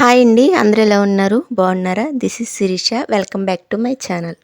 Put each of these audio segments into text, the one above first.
Hi అండి అందరూ ఎలా ఉన్నారు? బాగున్నారా? This is Sirisha welcome back to my channel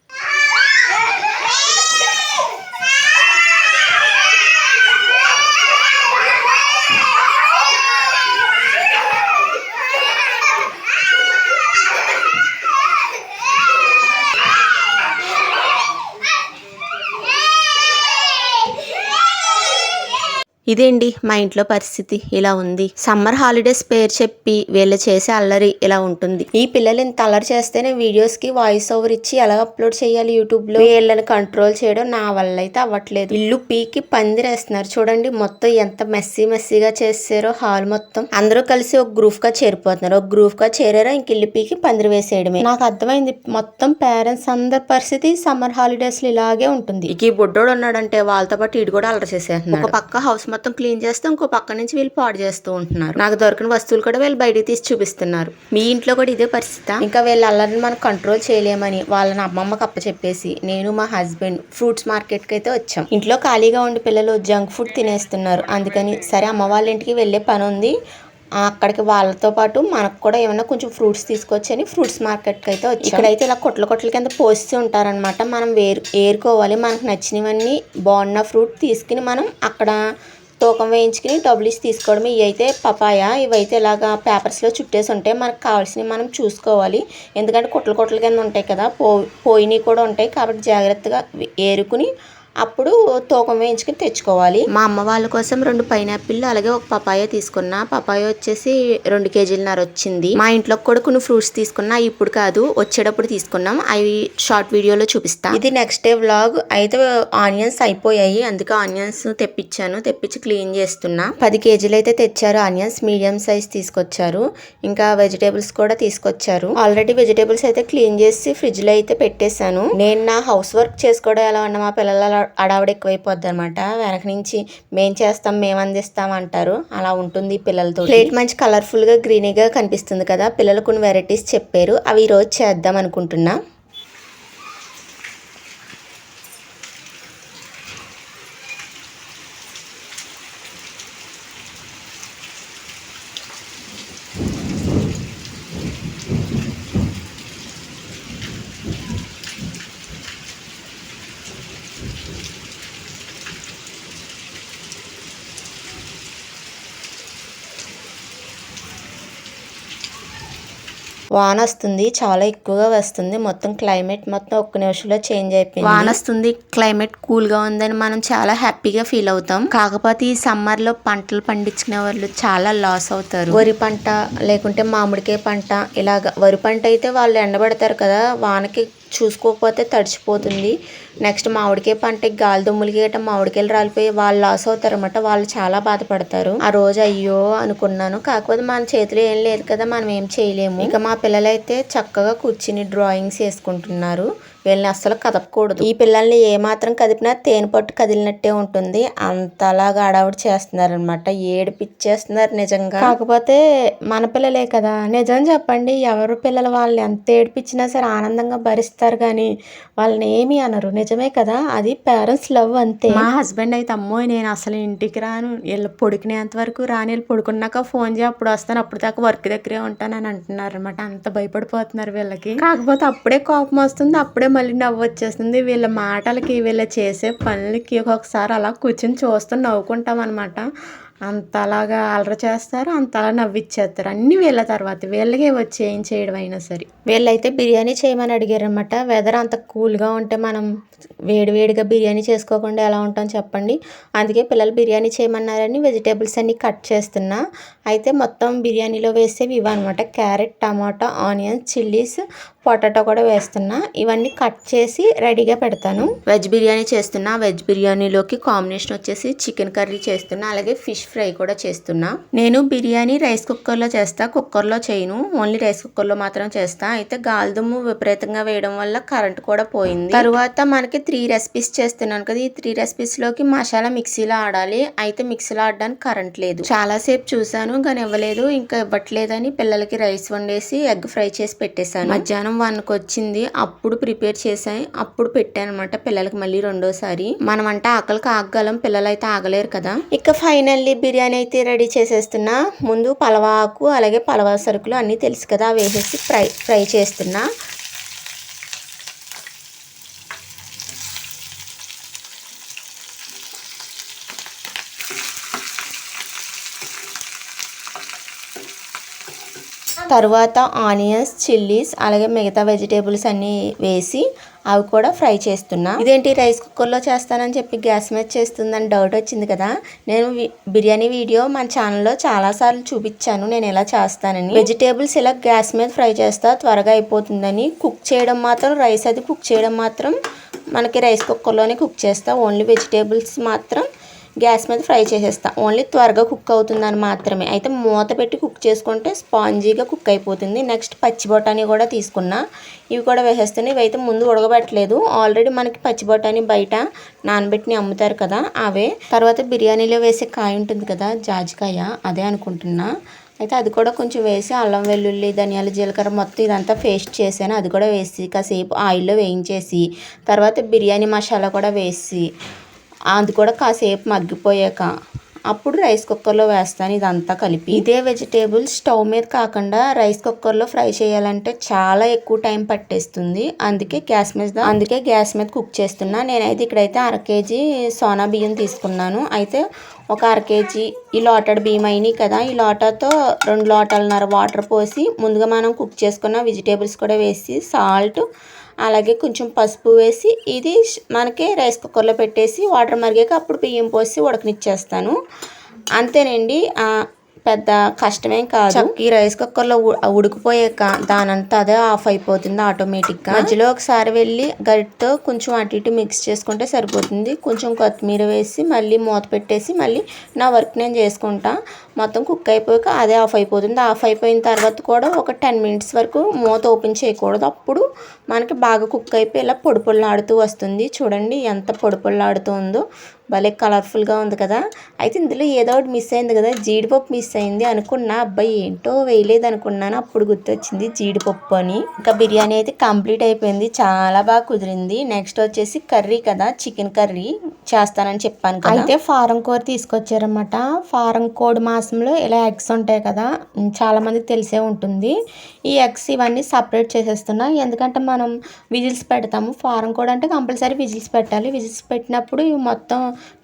ఇదేంటి? మా ఇంట్లో పరిస్థితి ఇలా ఉంది. సమ్మర్ హాలిడేస్ పేరు చెప్పి వీళ్ళు చేసే అల్లరి ఇలా ఉంటుంది. ఈ పిల్లలు ఇంత అల్లరి చేస్తేనే వీడియోస్కి వాయిస్ ఓవర్ ఇచ్చి ఎలా అప్లోడ్ చేయాలి యూట్యూబ్లో? వీళ్ళని కంట్రోల్ చేయడం నా వల్ల అయితే అవ్వట్లేదు. ఇల్లు పీకి పందిరేస్తున్నారు. చూడండి మొత్తం ఎంత మెస్సీ మెస్సీగా చేసారో హాల్ మొత్తం. అందరూ కలిసి ఒక గ్రూప్గా చేరిపోతున్నారు. ఒక గ్రూప్గా చేరారో? ఇంక ఇల్లు పీకి పందిరి వేసేయడమే. నాకు అర్థమైంది మొత్తం పేరెంట్స్ అందరి పరిస్థితి సమ్మర్ హాలిడేస్లో ఇలాగే ఉంటుంది. ఇక ఈ బుడ్డోడు ఉన్నాడంటే వాళ్ళతో పాటు ఇటు కూడా అల్లరి చేసేస్తున్నారు ఒక పక్క హౌస్ మొత్తం క్లీన్ చేస్తే ఇంకో పక్క నుంచి వీళ్ళు పాడు చేస్తూ ఉంటున్నారు. నాకు దొరికిన వస్తువులు కూడా వీళ్ళు బయటికి తీసి చూపిస్తున్నారు. మీ ఇంట్లో కూడా ఇదే పరిస్థితి? ఇంకా వీళ్ళ అల్లరిని మనం కంట్రోల్ చేయలేమని వాళ్ళని అమ్మమ్మకి అప్పచెప్పేసి నేను మా హస్బెండ్ ఫ్రూట్స్ మార్కెట్కి అయితే వచ్చాం. ఇంట్లో ఖాళీగా ఉండి పిల్లలు జంక్ ఫుడ్ తినేస్తున్నారు. అందుకని సరే అమ్మ వాళ్ళ ఇంటికి వెళ్ళే పని ఉంది. అక్కడికి వాళ్ళతో పాటు మనకు కూడా ఏమైనా కొంచెం ఫ్రూట్స్ తీసుకొచ్చి అని ఫ్రూట్స్ మార్కెట్కి అయితే వచ్చి. ఇక్కడైతే ఇలా కొట్ల కొట్ల కింద పోస్తూ ఉంటారనమాట మనం వేరు ఏరుకోవాలి. మనకు నచ్చినవన్నీ బాగున్న ఫ్రూట్ తీసుకుని మనం అక్కడ తూకం వేయించుకుని డబ్బులు ఇచ్చి తీసుకోవడం ఇవి అయితే పపాయ. ఇవైతే ఇలాగా పేపర్స్లో చుట్టేసి ఉంటే మనకు కావాల్సినవి మనం చూసుకోవాలి. ఎందుకంటే కుట్టలు కుట్టల కింద ఉంటాయి కదా. పో పోయినవి కూడా ఉంటాయి కాబట్టి జాగ్రత్తగా ఏరుకుని అప్పుడు తూకం వేయించుకుని తెచ్చుకోవాలి. మా అమ్మ వాళ్ళ కోసం రెండు పైనాపిల్ అలాగే ఒక పపాయ తీసుకున్నా. పపాయ వచ్చేసి రెండు కేజీలన్నర వచ్చింది. మా ఇంట్లో కూడా కొన్ని ఫ్రూట్స్ తీసుకున్నా ఇప్పుడు కాదు వచ్చేటప్పుడు తీసుకున్నాం. అవి షార్ట్ వీడియోలో చూపిస్తా. ఇది నెక్స్ట్ డే వ్లాగ్. అయితే ఆనియన్స్ అయిపోయాయి. అందుకే ఆనియన్స్ తెప్పించాను. తెప్పించి క్లీన్ చేస్తున్నా. పది కేజీలు అయితే తెచ్చారు ఆనియన్స్. మీడియం సైజ్ తీసుకొచ్చారు. ఇంకా వెజిటేబుల్స్ కూడా తీసుకొచ్చారు. ఆల్రెడీ వెజిటేబుల్స్ అయితే క్లీన్ చేసి ఫ్రిడ్జ్లో అయితే పెట్టేశాను. నేను నా హౌస్ వర్క్ చేసుకోవడం ఎలా ఉన్నా మా పిల్లల అడావిడ ఎక్కువైపోద్ది అనమాట వెనక నుంచి మేం చేస్తాం మేము అందిస్తాం అంటారు. అలా ఉంటుంది పిల్లలతో ప్లేట్ మంచి కలర్ఫుల్గా గ్రీనీగా కనిపిస్తుంది కదా. పిల్లలు కొన్ని వెరైటీస్ చెప్పారు. అవి ఈరోజు చేద్దాం అనుకుంటున్నా. వాన వస్తుంది చాలా ఎక్కువగా వస్తుంది. మొత్తం క్లైమేట్ మొత్తం ఒక్క నిమిషంలో చేంజ్ అయిపోయింది. వాన వస్తుంది క్లైమేట్ కూల్గా ఉందని మనం చాలా హ్యాపీగా ఫీల్ అవుతాం. కాకపోతే ఈ సమ్మర్లో పంటలు పండించుకునే వాళ్ళు చాలా లాస్ అవుతారు. వరి పంట లేకుంటే మామిడికాయ పంట ఇలాగ వరి పంట అయితే వాళ్ళు ఎండబడతారు కదా వానకి చూసుకోకపోతే తడిచిపోతుంది. నెక్స్ట్ మామిడికాయ పంటకి గాలి దుమ్ములకి గట్రా మామిడికాయలు రాలిపోయి వాళ్ళు లాస్ అవుతారన్నమాట. వాళ్ళు చాలా బాధపడతారు. ఆ రోజు అయ్యో అనుకున్నాను. కాకపోతే మన చేతిలో ఏం లేదు కదా మనం ఏం చేయలేము. ఇక మా పిల్లలైతే చక్కగా కూర్చుని డ్రాయింగ్స్ వేసుకుంటున్నారు. వీళ్ళని అస్సలు కదపకూడదు. ఈ పిల్లల్ని ఏ మాత్రం కదిపినా తేనె పట్టు కదిలినట్టే ఉంటుంది. అంతలాగా అడావుడి చేస్తున్నారనమాట ఏడిపిచ్చేస్తున్నారు నిజంగా. కాకపోతే మన పిల్లలే కదా. నిజం చెప్పండి ఎవరు పిల్లలు వాళ్ళని ఎంత ఏడిపించినా సరే ఆనందంగా భరిస్తారు కానీ వాళ్ళని ఏమీ అనరు. నిజమే కదా. అది పేరెంట్స్ లవ్ అంతే. మా హస్బెండ్ అయితే అమ్మో నేను అసలు ఇంటికి రాను. వీళ్ళు పొడికినేంత వరకు రాని. వీళ్ళు పడుకున్నాక ఫోన్ చేయి అప్పుడు వస్తాను. అప్పుడు దాకా వర్క్ దగ్గరే ఉంటానని అంటున్నారు అనమాట అంత భయపడిపోతున్నారు వీళ్ళకి. కాకపోతే అప్పుడే కోపం వస్తుంది. అప్పుడే మళ్ళీ నవ్వు వచ్చేస్తుంది. వీళ్ళ మాటలకి వీళ్ళ చేసే పనులకి ఒక్కొక్కసారి అలా కూర్చొని చూస్తూ నవ్వుకుంటాం అనమాట అంతలాగా అలర చేస్తారు అంతలా నవ్విచ్చేస్తారు. అన్ని వీళ్ళ తర్వాత వీళ్ళకే వచ్చి ఏం చేయడం అయినా సరే. వీళ్ళైతే బిర్యానీ చేయమని అడిగారనమాట వెదర్ అంత కూల్గా ఉంటే మనం వేడివేడిగా బిర్యానీ చేసుకోకుండా ఎలా ఉంటాం చెప్పండి. అందుకే పిల్లలు బిర్యానీ చేయమన్నారని వెజిటేబుల్స్ అన్ని కట్ చేస్తున్నా. అయితే మొత్తం బిర్యానీలో వేసేవి ఇవన్నమాట carrot tomato onions chillies potato కూడా వేస్తున్నా. ఇవన్నీ కట్ చేసి రెడీగా పెడతాను. వెజ్ బిర్యానీ చేస్తున్నా. వెజ్ బిర్యానీలోకి కాంబినేషన్ వచ్చేసి చికెన్ కర్రీ చేస్తున్నా. అలాగే ఫిష్ ఫ్రై కూడా చేస్తున్నా. నేను బిర్యానీ రైస్ కుక్కర్లో చేస్తా కుక్కర్లో చేయను. ఓన్లీ రైస్ కుక్కర్లో మాత్రం చేస్తా. అయితే గాలిదుమ్ము విపరీతంగా వేయడం వల్ల కరెంట్ కూడా పోయింది. తరువాత మనకి త్రీ రెసిపీస్ చేస్తున్నాను కదా ఈ త్రీ రెసిపీస్లోకి మసాలా మిక్సీలో ఆడాలి. అయితే మిక్సీలో ఆడడానికి కరెంట్ లేదు. చాలా సేపు చూసాను కానీ ఇవ్వలేదు. ఇంకా ఇవ్వట్లేదని పిల్లలకి రైస్ వండేసి ఎగ్ ఫ్రై చేసి పెట్టేశాను. మధ్యాహ్నం వన్కి వచ్చింది. అప్పుడు ప్రిపేర్ చేసాను అప్పుడు పెట్టాను అనమాట పిల్లలకి మళ్ళీ రెండోసారి. మనం అంటే ఆకలికి ఆగగలం. పిల్లలు అయితే ఆగలేరు కదా. ఇక ఫైనల్లీ బిర్యానీ అయితే రెడీ చేసేస్తున్నా. ముందు పలవ ఆకు అలాగే పలవ సరుకులు అన్నీ తెలుసు కదా వేసేసి ఫ్రై ఫ్రై చేస్తున్నా. తరువాత ఆనియన్స్ చిల్లీస్ అలాగే మిగతా వెజిటేబుల్స్ అన్నీ వేసి అవి కూడా ఫ్రై చేస్తున్నా. ఇదేంటి రైస్ కుక్కర్లో చేస్తానని చెప్పి గ్యాస్ మీద చేస్తుందని డౌట్ వచ్చింది కదా. నేను బిర్యానీ వీడియో మన ఛానల్లో చాలాసార్లు చూపించాను. నేను ఎలా చేస్తానని. వెజిటేబుల్స్ ఇలా గ్యాస్ మీద ఫ్రై చేస్తా త్వరగా అయిపోతుందని కుక్ చేయడం మాత్రం రైస్ అది కుక్ చేయడం మాత్రం మనకి రైస్ కుక్కర్లోనే కుక్ చేస్తా. ఓన్లీ వెజిటేబుల్స్ మాత్రం గ్యాస్ మీద ఫ్రై చేసేస్తా. ఓన్లీ త్వరగా కుక్ అవుతుందని మాత్రమే. అయితే మూత పెట్టి కుక్ చేసుకుంటే స్పాంజీగా కుక్ అయిపోతుంది. నెక్స్ట్ పచ్చి బఠానీ కూడా తీసుకున్నా. ఇవి కూడా వేసేస్తాను. ఇవైతే ముందు ఉడకబెట్టలేదు. ఆల్రెడీ మనకి పచ్చి బఠానీ బయట నానబెట్టిని అమ్ముతారు కదా అవే. తర్వాత బిర్యానీలో వేసే కాయ ఉంటుంది కదా జాజికాయ అదే అనుకుంటున్నా. అయితే అది కూడా కొంచెం వేసి అల్లం వెల్లుల్లి ధనియాల జీలకర్ర మొత్తం ఇదంతా పేస్ట్ చేశాను. అది కూడా వేసి కాసేపు ఆయిల్లో వేయించేసి తర్వాత బిర్యానీ మసాలా కూడా వేసి అది కూడా కాసేపు మగ్గిపోయాక అప్పుడు రైస్ కుక్కర్లో వేస్తాను ఇదంతా కలిపి. ఇదే వెజిటేబుల్స్ స్టవ్ మీద కాకుండా రైస్ కుక్కర్లో ఫ్రై చేయాలంటే చాలా ఎక్కువ టైం పట్టేస్తుంది. అందుకే గ్యాస్ మీద అందుకే గ్యాస్ మీద కుక్ చేస్తున్నా. నేనైతే ఇక్కడైతే అర కేజీ సోనా బియ్యం తీసుకున్నాను. అయితే ఒక అర కేజీ ఈ లోటడ్ బియ్యం అయినాయి కదా ఈ లోటాతో రెండు లోటాలన్నర వాటర్ పోసి ముందుగా మనం కుక్ చేసుకున్న వెజిటేబుల్స్ కూడా వేసి సాల్ట్ అలాగే కొంచెం పసుపు వేసి ఇది మనకి రైస్ కుక్కర్లో పెట్టేసి వాటర్ మరిగాక అప్పుడు బియ్యం పోసి ఉడకనిచ్చేస్తాను. అంతేనండి. పెద్ద కష్టమేం కాదు. ఈ రైస్ కుక్కర్లో ఉడికిపోయాక దానంతా అదే ఆఫ్ అయిపోతుంది ఆటోమేటిక్గా. మధ్యలో ఒకసారి వెళ్ళి గరిటతో కొంచెం అటు ఇటు మిక్స్ చేసుకుంటే సరిపోతుంది. కొంచెం కొత్తిమీర వేసి మళ్ళీ మూత పెట్టేసి మళ్ళీ నా వర్క్ నేను చేసుకుంటా. మొత్తం కుక్ అయిపోయాక అదే ఆఫ్ అయిపోతుంది. ఆఫ్ అయిపోయిన తర్వాత కూడా ఒక టెన్ మినిట్స్ వరకు మూత ఓపెన్ చేయకూడదు. అప్పుడు మనకి బాగా కుక్ అయిపోయి ఇలా పొడి పొడిలాడుతూ వస్తుంది. చూడండి ఎంత పొడి పొడిలాడుతూ ఉందో. భలే కలర్ఫుల్గా ఉంది కదా. అయితే ఇందులో ఏదో ఒకటి మిస్ అయింది కదా జీడిపప్పు మిస్ అయింది అనుకున్నా అబ్బాయి ఏంటో వేయలేదు అనుకున్నాను అప్పుడు గుర్తొచ్చింది జీడిపప్పు అని. ఇంకా బిర్యానీ అయితే కంప్లీట్ అయిపోయింది చాలా బాగా కుదిరింది. నెక్స్ట్ వచ్చేసి కర్రీ కదా చికెన్ కర్రీ. చేస్తానని చెప్పాను అయితే ఫారం కూర తీసుకొచ్చారన్నమాట. ఫారం కోడి మాసంలో ఇలా ఎగ్స్ ఉంటాయి కదా చాలామందికి తెలిసే ఉంటుంది. ఈ ఎగ్స్ ఇవన్నీ సపరేట్ చేసేస్తున్నా. ఎందుకంటే మనం విజిల్స్ పెడతాము. ఫారం కోడి అంటే కంపల్సరీ విజిల్స్ పెట్టాలి. విజిల్స్ పెట్టినప్పుడు ఇవి మొత్తం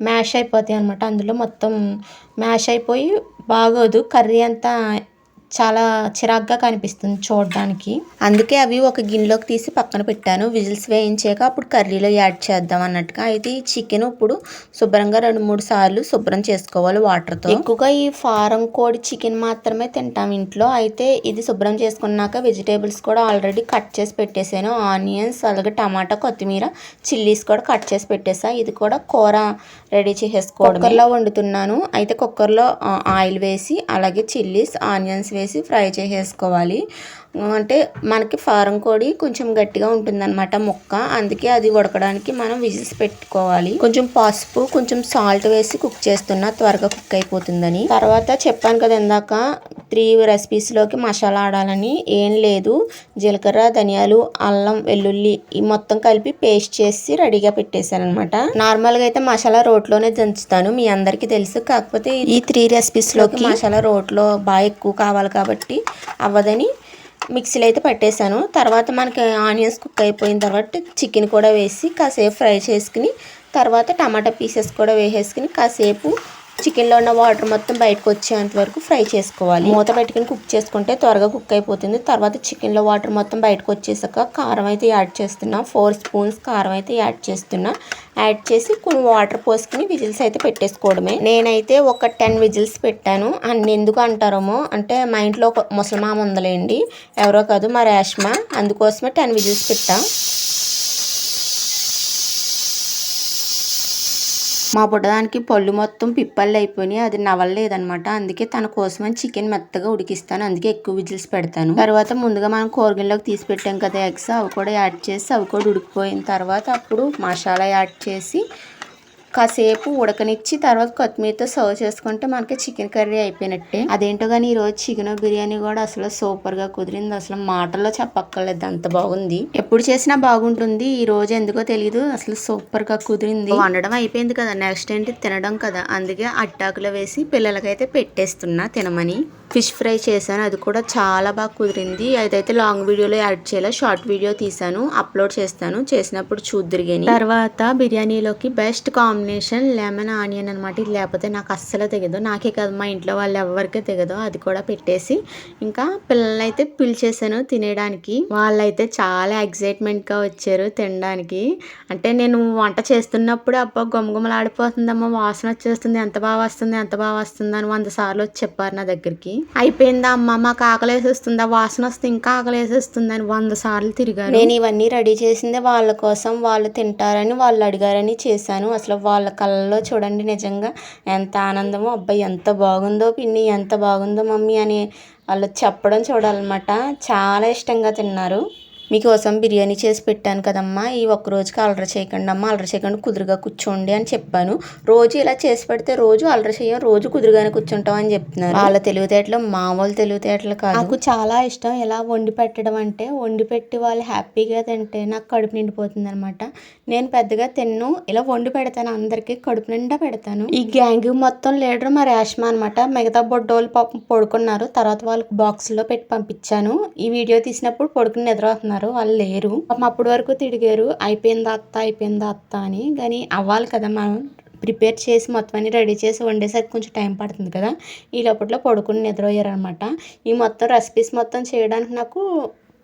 మ్యాష్ అయిపోతాయి అనమాట అందులో మొత్తం మ్యాష్ అయిపోయి బాగోదు. కర్రీ అంతా చాలా చిరాగ్గా కనిపిస్తుంది చూడడానికి. అందుకే అవి ఒక గిన్నెలోకి తీసి పక్కన పెట్టాను. విజిల్స్ వేయించాక అప్పుడు కర్రీలో యాడ్ చేద్దాం అన్నట్టుగా. అయితే ఈ చికెన్ ఇప్పుడు శుభ్రంగా రెండు మూడు సార్లు శుభ్రం చేసుకోవాలి వాటర్తో. ఎక్కువగా ఈ ఫారం కోడి చికెన్ మాత్రమే తింటాం ఇంట్లో. అయితే ఇది శుభ్రం చేసుకున్నాక వెజిటేబుల్స్ కూడా ఆల్రెడీ కట్ చేసి పెట్టేశాను ఆనియన్స్ అలాగే టమాటా కొత్తిమీర చిల్లీస్ కూడా కట్ చేసి పెట్టేసా. ఇది కూడా కూర రెడీ చేసేసుకోవడం కుక్కర్లో వండుతున్నాను. అయితే కుక్కర్లో ఆయిల్ వేసి అలాగే చిల్లీస్ ఆనియన్స్ వేసి ఫ్రై చేసేసుకోవాలి. అంటే మనకి ఫారం కోడి కొంచెం గట్టిగా ఉంటుందన్నమాట ముక్క. అందుకే అది ఉడకడానికి మనం విజిల్స్ పెట్టుకోవాలి. కొంచెం పసుపు కొంచెం సాల్ట్ వేసి కుక్ చేస్తున్నా త్వరగా కుక్ అయిపోతుందని. తర్వాత చెప్పాను కదా ఇందాక త్రీ రెసిపీస్లోకి మసాలా ఆడాలని ఏం లేదు. జీలకర్ర ధనియాలు అల్లం వెల్లుల్లి ఈ మొత్తం కలిపి పేస్ట్ చేసి రెడీగా పెట్టేశాను అనమాట నార్మల్గా అయితే మసాలా రోట్లోనే దంచుతాను. మీ అందరికీ తెలుసు. కాకపోతే ఈ త్రీ రెసిపీస్లోకి మసాలా రోట్లో బాగా ఎక్కువ కావాలి కాబట్టి అవ్వదని మిక్సీలో అయితే పట్టేశాను. తర్వాత మనకి ఆనియన్స్ కుక్ అయిపోయిన తర్వాత చికెన్ కూడా వేసి కాసేపు ఫ్రై చేసుకుని తర్వాత టమాటా పీసెస్ కూడా వేసేసుకుని కాసేపు చికెన్లో ఉన్న వాటర్ మొత్తం బయటకు వచ్చేంత వరకు ఫ్రై చేసుకోవాలి. మూత పెట్టుకుని కుక్ చేసుకుంటే త్వరగా కుక్ అయిపోతుంది. తర్వాత చికెన్లో వాటర్ మొత్తం బయటకు వచ్చేసాక కారం అయితే యాడ్ చేస్తున్నా. ఫోర్ స్పూన్స్ కారం అయితే యాడ్ చేస్తున్నా. యాడ్ చేసి కొన్ని వాటర్ పోసుకుని విజిల్స్ అయితే పెట్టేసుకోవడమే. నేనైతే ఒక టెన్ విజిల్స్ పెట్టాను. అన్ని ఎందుకు అంటారేమో అంటే మా ఇంట్లో ఒక ముసలిమామ ఉందలేండి. ఎవరో కాదు మా రేష్మ. అందుకోసమే టెన్ విజిల్స్ పెట్టా. మా బుడ్డదానికి పళ్ళు మొత్తం పిప్పళ్ళు అయిపోయినాయి. అది నవ్వలేదనమాట అందుకే తన కోసమని చికెన్ మెత్తగా ఉడికిస్తాను. అందుకే ఎక్కువ విజిల్స్ పెడతాను. తర్వాత ముందుగా మనం కూరగిల్లోకి తీసి పెట్టాం కదా ఎగ్స్. అవి కూడా యాడ్ చేసి అవి కూడా ఉడికిపోయిన తర్వాత అప్పుడు మసాలా యాడ్ చేసి కాసేపు ఉడకనిచ్చి తర్వాత కొత్తిమీరతో సర్వ్ చేసుకుంటే మనకి చికెన్ కర్రీ అయిపోయినట్టే. అదేంటో కానీ ఈ రోజు చికెన్ బిర్యానీ కూడా అసలు సూపర్గా కుదిరింది. అసలు మాటల్లో చెప్పక్కర్లేదు. అంత బాగుంది. ఎప్పుడు చేసినా బాగుంటుంది. ఈ రోజు ఎందుకో తెలియదు అసలు సూపర్గా కుదిరింది. వండడం అయిపోయింది కదా. నెక్స్ట్ ఏంటి? తినడం కదా. అందుకే అట్టాకులో వేసి పిల్లలకైతే పెట్టేస్తున్నా తినమని. ఫిష్ ఫ్రై చేశాను. అది కూడా చాలా బాగా కుదిరింది. అదైతే లాంగ్ వీడియోలో యాడ్ చేయాలి? షార్ట్ వీడియో తీసాను అప్లోడ్ చేస్తాను. చేసినప్పుడు చూద్దరిగాని. తర్వాత బిర్యానీలోకి బెస్ట్ కాంబినేషన్ లెమన్ ఆనియన్ అనమాట ఇది లేకపోతే నాకు అస్సలు తెగదు. నాకే కాదు మా ఇంట్లో వాళ్ళు ఎవరికే తెగదు. అది కూడా పెట్టేసి ఇంకా పిల్లల్ని అయితే పిలిచేసాను తినేయడానికి. వాళ్ళైతే చాలా ఎగ్జైట్మెంట్గా వచ్చారు తినడానికి. అంటే నేను వంట చేస్తున్నప్పుడు అబ్బా గుమగుమలాడిపోతుందమ్మా వాసన వచ్చేస్తుంది ఎంత బాగా వస్తుంది ఎంత బాగా వస్తుంది అని వంద సార్లు వచ్చి చెప్పారు నా దగ్గరికి. అయిపోయిందా అమ్మ మాకు ఆకలి వేసేస్తుందా వాసన వస్తే ఇంకా ఆకలి వేసేస్తుంది అని వంద సార్లు తిరిగారు. నేను ఇవన్నీ రెడీ చేసింది వాళ్ళ కోసం వాళ్ళు తింటారని వాళ్ళు అడిగారని చేశాను. అసలు వాళ్ళ కళ్ళలో చూడండి నిజంగా. ఎంత ఆనందమో అబ్బాయి ఎంత బాగుందో పిన్ని ఎంత బాగుందో మమ్మీ అని వాళ్ళు చెప్పడం చూడాలన్నమాట. చాలా ఇష్టంగా తిన్నారు. మీకోసం బిర్యానీ చేసి పెట్టాను కదమ్మా. ఈ ఒక్క రోజుకి అలర చేయకండి అమ్మా. అలర చేయకుండా కుదురుగా కూర్చోండి అని చెప్పాను. రోజు ఇలా చేసి పెడితే రోజు అలర చేయం రోజు కుదురుగానే కూర్చుంటాం అని చెప్తున్నారు. వాళ్ళ తెలివితేటలు మామూలు తెలివితేటలు కాదు. నాకు చాలా ఇష్టం ఇలా వండి పెట్టడం అంటే. వండి పెట్టి వాళ్ళు హ్యాపీగా తింటే నాకు కడుపు నిండిపోతుంది అనమాట నేను పెద్దగా తిన్ను ఇలా వండి పెడతాను. అందరికీ కడుపు నిండా పెడతాను. ఈ గ్యాంగ్ మొత్తం లీడర్ మా రేష్మ అనమాట మిగతా బొడ్డోళ్ళు పాపం పడుకున్నారు. తర్వాత వాళ్ళకి బాక్స్లో పెట్టి పంపించాను. ఈ వీడియో తీసినప్పుడు పడుకుని ఉన్నారు వాళ్ళు లేరు. అప్పటి వరకు తిడిగారు. అయిపోయిందా అత్త అయిపోయిందా అత్త అని. కానీ అవ్వాలి కదా మనం ప్రిపేర్ చేసి మొత్తం అన్ని రెడీ చేసి వండేసరికి కొంచెం టైం పడుతుంది కదా. ఈ లోపల పడుకుని నిద్రపోయారు అనమాట ఈ మొత్తం రెసిపీస్ మొత్తం చేయడానికి నాకు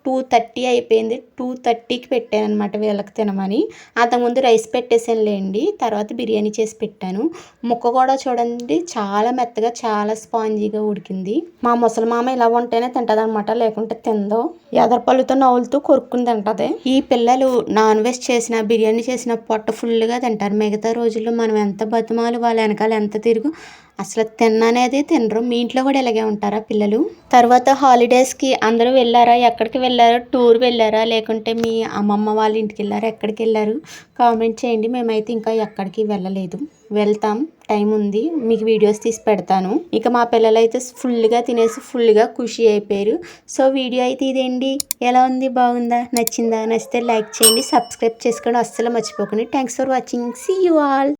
టూ థర్టీ అయిపోయింది. టూ థర్టీకి పెట్టాను అనమాట వీళ్ళకి తినమని. అంతకుముందు రైస్ పెట్టేసానులేండి తర్వాత బిర్యానీ చేసి పెట్టాను. ముక్క కూడా చూడండి చాలా మెత్తగా చాలా స్పాంజీగా ఉడికింది. మా ముసలి మామ ఇలా ఉంటేనే తింటది అనమాట లేకుంటే తిందో. ఎదరపళ్ళుతో నవ్వులతో కొరుక్కుని తింటది. ఈ పిల్లలు నాన్ వెజ్ చేసిన బిర్యానీ చేసిన పొట్ట ఫుల్గా తింటారు. మిగతా రోజుల్లో మనం ఎంత బతిమాలు వాళ్ళ వెనకాల ఎంత తిరుగు అసలు తిన్ననేది తినరు. మీ ఇంట్లో కూడా ఇలాగే ఉంటారా పిల్లలు? తర్వాత హాలిడేస్కి అందరూ వెళ్ళారా? ఎక్కడికి వెళ్ళారా? టూర్ వెళ్ళారా? లేకుంటే మీ అమ్మమ్మ వాళ్ళ ఇంటికి వెళ్ళారా? ఎక్కడికి వెళ్ళారు? కామెంట్ చేయండి. మేమైతే ఇంకా ఎక్కడికి వెళ్ళలేదు. వెళ్తాం. టైం ఉంది. మీకు వీడియోస్ తీసి పెడతాను. ఇక మా పిల్లలు అయితే ఫుల్గా తినేసి ఫుల్గా ఖుషి అయిపోయారు. సో వీడియో అయితే ఇదేండి ఎలా ఉంది? బాగుందా? నచ్చిందా? నచ్చితే లైక్ చేయండి. సబ్స్క్రైబ్ చేసుకోండి. అస్సలు మర్చిపోకండి. Thanks for watching see you all